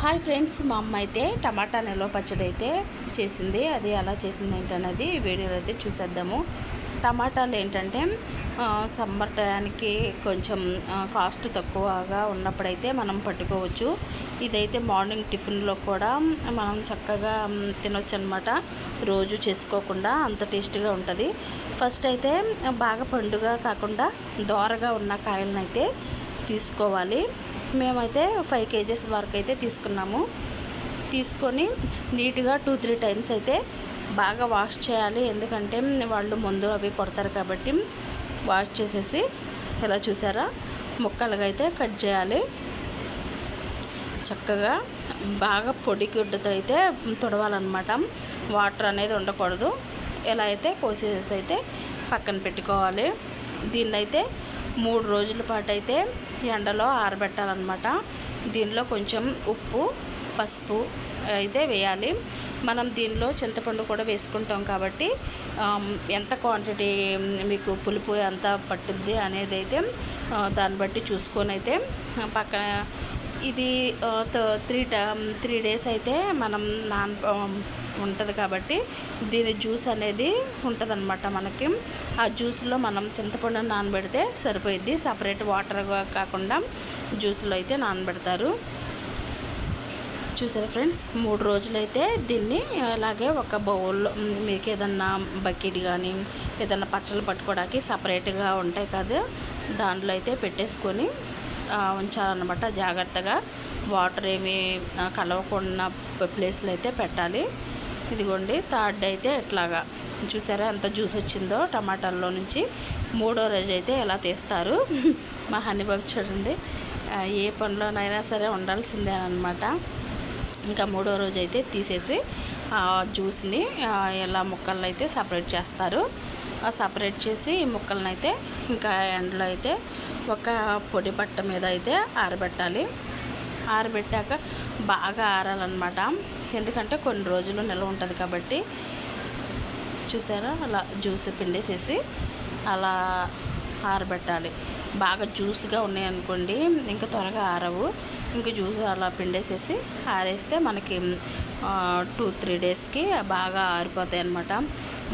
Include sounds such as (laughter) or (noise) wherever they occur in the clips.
Hi friends మా అమ్మ అయితే టమాటా నిల్వ పచ్చడి అయితే చేసింది. అది ఎలా చేసింది ఏంటనేది వీడియోలో అయితే చూసేద్దాము. టమాటాలు ఏంటంటే సమ్మర్ టయానికి కొంచెం కాస్ట్ తక్కువగా ఉన్నప్పుడైతే మనం పట్టుకోవచ్చు. ఇదైతే మార్నింగ్ టిఫిన్లో కూడా మనం చక్కగా తినొచ్చు అనమాట రోజు చేసుకోకుండా అంత టేస్టీగా ఉంటుంది. ఫస్ట్ అయితే బాగా పండుగ కాకుండా దోరగా ఉన్న కాయలను అయితే తీసుకోవాలి. మేమైతే ఫైవ్ కేజెస్ వరకు అయితే తీసుకున్నాము. తీసుకొని నీట్గా టూ త్రీ టైమ్స్ అయితే బాగా వాష్ చేయాలి. ఎందుకంటే వాళ్ళు ముందు అవి కొడతారు కాబట్టి వాష్ చేసేసి ఎలా చూసారా? ముక్కలుగా అయితే కట్ చేయాలి. చక్కగా బాగా పొడి గుడ్డతో అయితే తుడవాలన్నమాట. వాటర్ అనేది ఉండకూడదు. ఎలా అయితే కోసేసి అయితే పక్కన పెట్టుకోవాలి. దీన్నైతే మూడు రోజుల పాటు అయితే ఎండలో ఆరబెట్టాలన్నమాట. దీనిలో కొంచెం ఉప్పు పసుపు అయితే వేయాలి. మనం దీనిలో చింతపండు కూడా వేసుకుంటాం కాబట్టి ఎంత క్వాంటిటీ మీకు పులుపు ఎంత పట్టుద్ది అనేది అయితే దాన్ని బట్టి చూసుకొని అయితే పక్కన ఇది త్రీ త్రీ డేస్ అయితే మనం నాన్ ఉంటుంది కాబట్టి దీని జ్యూస్ అనేది ఉంటుందన్నమాట మనకి. ఆ జ్యూస్లో మనం చింతపండు నానబెడితే సరిపోయిద్ది. సపరేట్ వాటర్ కాకుండా జ్యూస్లో అయితే నానబెడతారు. చూసారా ఫ్రెండ్స్? మూడు రోజులైతే దీన్ని అలాగే ఒక బౌల్లో మీకు ఏదన్నా బకెట్ కానీ ఏదన్నా పచ్చళ్ళు పట్టుకోవడానికి సపరేట్గా ఉంటాయి కదా దాంట్లో అయితే పెట్టేసుకొని ఉంచాలన్నమాట జాగ్రత్తగా. వాటర్ ఏమి కలవకుండా ప్లేస్లో అయితే పెట్టాలి. ఇదిగోండి థర్డ్ అయితే ఎట్లాగా. చూసారా ఎంత జ్యూస్ వచ్చిందో టమాటాల్లో నుంచి. మూడో రోజు అయితే ఎలా తీస్తారు. (laughs) మా హనీబాబు చూడండి. ఏ పనిలోనైనా సరే ఉండాల్సిందే అనమాట ఇంకా మూడో రోజు అయితే తీసేసి ఆ జ్యూస్ని ఎలా ముక్కలను అయితే సపరేట్ చేస్తారు. ఆ సపరేట్ చేసి ఈ ముక్కలను అయితే ఇంకా ఎండలో అయితే ఒక పొడి పట్ట మీద అయితే ఆరబెట్టాలి. ఆరబెట్టాక బాగా ఆరాలన్నమాట. ఎందుకంటే కొన్ని రోజులు నిల్వ ఉంటుంది కాబట్టి. చూసారా? అలా జ్యూస్ పిండేసేసి అలా ఆరబెట్టాలి. బాగా జ్యూస్గా ఉన్నాయనుకోండి ఇంకా త్వరగా ఆరవు. ఇంకా జ్యూస్ అలా పిండేసేసి ఆరేస్తే మనకి టూ త్రీ డేస్కి బాగా ఆరిపోతాయి అన్నమాట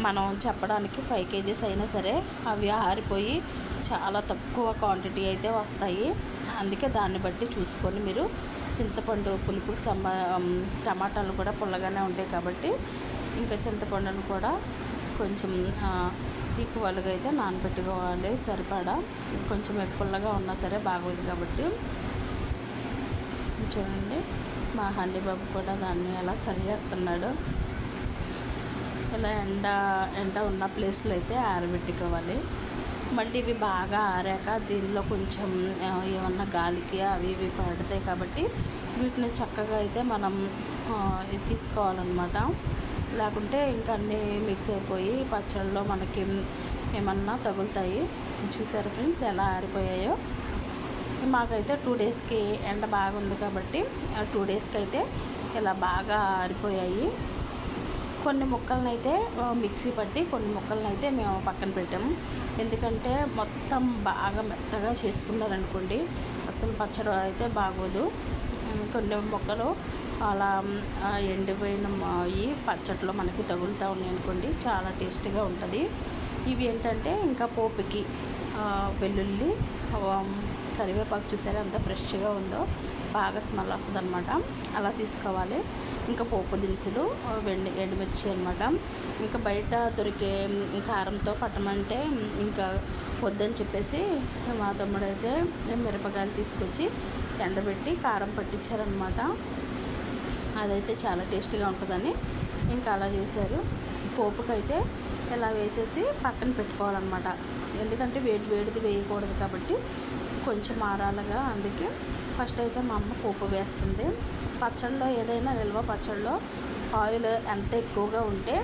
మనం చెప్పడానికి ఫైవ్ కేజీస్ అయినా సరే అవి ఆరిపోయి చాలా తక్కువ క్వాంటిటీ అయితే వస్తాయి. అందుకే దాన్ని బట్టి చూసుకొని మీరు చింతపండు పులుపుకి సంబ టమాటాలు కూడా పుల్లగానే ఉంటాయి కాబట్టి ఇంకా చింతపండును కూడా కొంచెం ఈక్వల్గా అయితే నానబెట్టుకోవాలి సరిపడా. కొంచెం పుల్లగా ఉన్నా సరే బాగోదు కాబట్టి. చూడండి మా హండి బాబు కూడా దాన్ని ఎలా సరి చేస్తున్నాడు. ఇలా ఎండ ఎండ ఉన్న ప్లేస్లో అయితే ఆరబెట్టుకోవాలి. మళ్ళీ ఇవి బాగా ఆరాక దీనిలో కొంచెం ఏమన్నా గాలికి అవి ఇవి పడతాయి కాబట్టి వీటిని చక్కగా అయితే మనం తీసుకోవాలన్నమాట. లేకుంటే ఇంకా అన్నీ మిక్స్ అయిపోయి పచ్చళ్ళలో మనకి ఏమన్నా తగులుతాయి. చూసారు ఫ్రెండ్స్ ఎలా ఆరిపోయాయో? మాకైతే టూ డేస్కి ఎండ బాగుంది కాబట్టి టూ డేస్కి అయితే ఇలా బాగా ఆరిపోయాయి. కొన్ని ముక్కలను అయితే మిక్సీ పట్టి కొన్ని ముక్కలను అయితే మేము పక్కన పెట్టాము. ఎందుకంటే మొత్తం బాగా మెత్తగా చేసుకున్నారనుకోండి అసలు పచ్చడి అయితే బాగోదు. కొన్ని మొక్కలు అలా ఎండిపోయిన ఈ పచ్చట్లో మనకి తగులుతూ ఉన్నాయి అనుకోండి చాలా టేస్టీగా ఉంటుంది. ఇవి ఏంటంటే ఇంకా పోపుకి వెల్లుల్లి కరివేపాకు చూసారా ఎంత ఫ్రెష్గా ఉందో బాగా స్మెల్ వస్తుంది అనమాట అలా తీసుకోవాలి. ఇంకా పోపు దినుసులు వెండి ఎండుమిర్చి అనమాట ఇంకా బయట దొరికే కారంతో పట్టమంటే ఇంకా వద్దని చెప్పేసి మా తమ్ముడు అయితే మిరపకాయలు తీసుకొచ్చి ఎండబెట్టి కారం పట్టించారనమాట అదైతే చాలా టేస్టీగా ఉంటుందని ఇంకా అలా చేశారు. పోపుకైతే ఇలా వేసేసి పక్కన పెట్టుకోవాలన్నమాట. ఎందుకంటే వేడి వేడిది వేయకూడదు కాబట్టి కొంచెం మారాలగా అందుకే ఫస్ట్ అయితే మా అమ్మ పోపు వేస్తుంది. పచ్చడిలో ఏదైనా నిల్వ పచ్చడిలో ఆయిల్ ఎంత ఎక్కువగా ఉంటే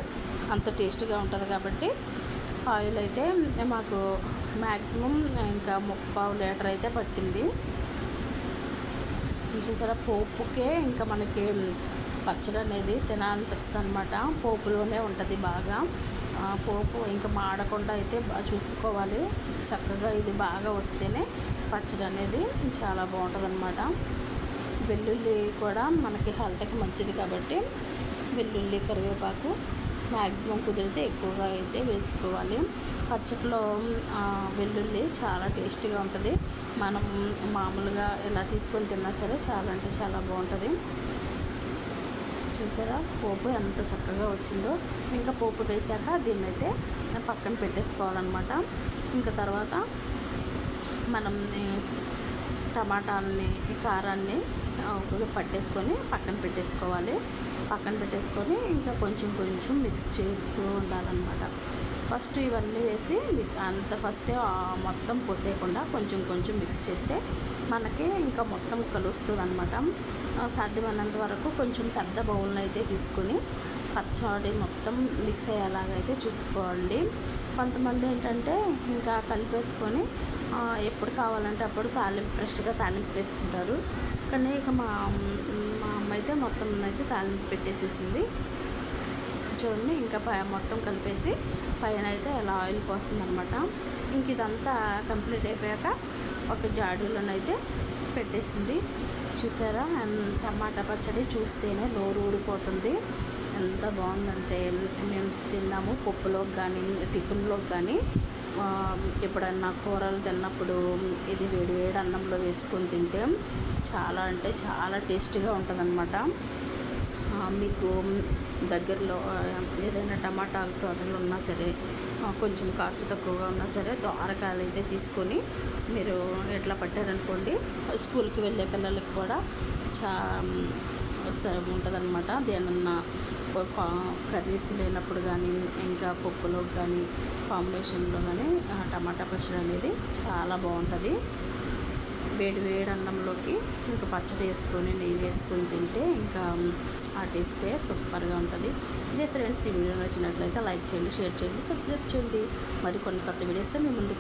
అంత టేస్ట్గా ఉంటుంది కాబట్టి ఆయిల్ అయితే మాకు మ్యాక్సిమం ఇంకా ముప్పావు లీటర్ అయితే పట్టింది. చూసారా పోపుకే ఇంకా మనకి పచ్చడి అనేది తినాలనిపిస్తుంది అనమాట పోపులోనే ఉంటుంది బాగా. పోపు ఇంకా మాడకుండా అయితే బాగా చూసుకోవాలి. చక్కగా ఇది బాగా వస్తేనే పచ్చడి అనేది చాలా బాగుంటుంది అనమాట వెల్లుల్లి కూడా మనకి హెల్త్కి మంచిది కాబట్టి వెల్లుల్లి కరివేపాకు మ్యాక్సిమం కుదిరితే ఎక్కువగా అయితే వేసుకోవాలి. పచ్చట్లో వెల్లుల్లి చాలా టేస్టీగా ఉంటుంది. మనం మామూలుగా ఎలా తీసుకొని తిన్నా సరే చాలా అంటే చాలా బాగుంటుంది. చూసారా? పోపు ఎంత చక్కగా వచ్చిందో. ఇంకా పోపు వేసాక దీన్ని అయితే పక్కన పెట్టేసుకోవాలన్నమాట. ఇంకా తర్వాత మనం టమాటాలని కారాన్ని పట్టేసుకొని పక్కన పెట్టేసుకోవాలి. పక్కన పెట్టేసుకొని ఇంకా కొంచెం కొంచెం మిక్స్ చేస్తూ ఉండాలన్నమాట. ఫస్ట్ ఇవన్నీ వేసి అంత ఫస్టే మొత్తం పోసేయకుండా కొంచెం కొంచెం మిక్స్ చేస్తే మనకి ఇంకా మొత్తం కలుస్తుంది అనమాట సాధ్యమైనంత వరకు కొంచెం పెద్ద బౌల్ని అయితే తీసుకుని పచ్చడి మొత్తం మిక్స్ అయ్యేలాగైతే చూసుకోండి. కొంతమంది ఏంటంటే ఇంకా కలిపేసుకొని ఎప్పుడు కావాలంటే అప్పుడు తాలింపు ఫ్రెష్గా తాలింపు వేసుకుంటారు. కానీ ఇక మా మా అమ్మ అయితే మొత్తం అయితే తాలింపు పెట్టేసేసింది. చూడండి ఇంకా మొత్తం కలిపేసి పైన అయితే అలా ఆయిల్ పోస్తుంది అనమాట ఇంక ఇదంతా కంప్లీట్ అయిపోయాక ఒక జాడీలోనైతే పెట్టేసింది. చూసారా? టమాటా పచ్చడి చూస్తేనే నోరు ఊరిపోతుంది. ఎంత బాగుందంటే మేము తిన్నాము పప్పులోకి కానీ టిఫిన్లోకి కానీ. ఎప్పుడన్నా కూరలు తిన్నప్పుడు ఇది వేడి వేడి అన్నంలో వేసుకొని తింటే చాలా అంటే చాలా టేస్టీగా ఉంటుందన్నమాట. మీకు దగ్గరలో ఏదైనా టమాటాలు తోటలు ఉన్నా సరే కొంచెం కాస్ట్ తక్కువగా ఉన్నా సరే దోరకాయలు అయితే తీసుకొని మీరు ఎట్లా పట్టారనుకోండి స్కూల్కి వెళ్ళే పిల్లలకి కూడా చా ఉంటుందన్నమాట. దేనన్నా కర్రీస్ లేనప్పుడు కానీ ఇంకా పప్పులో కానీ కాంబినేషన్లో కానీ టమాటా పచ్చడి అనేది చాలా బాగుంటుంది. వేడి వేడి అన్నంలోకి ఇంకా పచ్చడి వేసుకొని నెయ్యి వేసుకొని తింటే ఇంకా ఆ టేస్టే సూపర్గా ఉంటుంది. ఇదే ఫ్రెండ్స్ ఈ వీడియో నచ్చినట్లయితే లైక్ చేయండి షేర్ చేయండి సబ్స్క్రైబ్ చేయండి. మరి కొన్ని కొత్త వీడియోస్తే మేము ముందుకు